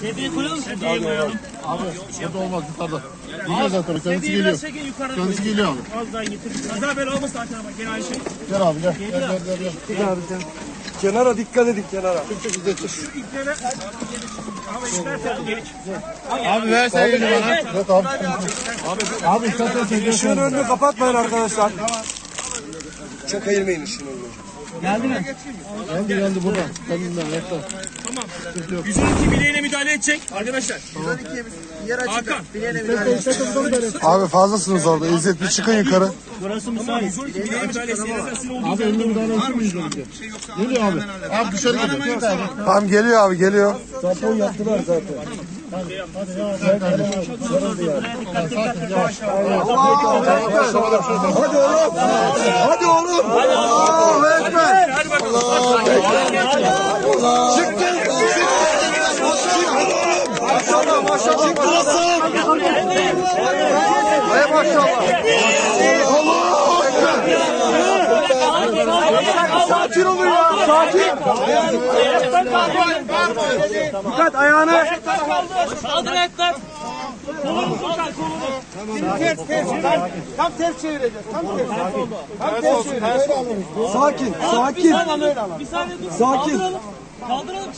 Sedyeyi koyalım, sedyeyi koyalım. O da olmaz yukarıda. Geliyor zaten kendisi geliyor. Kendisi geliyor abi. Az daha getir. Az daha böyle olmasın zaten gene aynı şey. Gel abi gel. Gel gel gel. gel. Kenara dikkat edin kenara. Şu iplere... Ama istersen çık. Abi ver sen yeni bana. Evet abi. Abi istersen sen gel. Işığın önünü kapatmayın arkadaşlar. Çok eğilmeyin ışığın önünü. Geldi geldi buradan. Kendinden yakta. Yüzündeki bileğine müdahale edecek. Arkadaşlar. Hakan. Abi fazlasınız orada. İzzet bir çıkın yukarı. Burası müsait. Yüzündeki bileğine müdahale etsin. Abi önüne müdahale etsin mi Geliyor abi. Abi? Dışarı geliyor. Tamam. Geliyor abi geliyor. Tampon yaptılar zaten. Hadi oğlum. Hadi oğlum. Allahu Maşallah maşallah. Hay maşallah. Ekber. Sakin olun ya. Sakin. Dikkat ayağını. Kaldır ayaklar. Kolunu kurtar kolunu. Ters ters. Tam ters çevireceğiz. Tam ters. Tam ters çevireceğiz. Sakin. Sakin. Bir saniye dur. Sakin. Kaldıralım. Kaldıralım.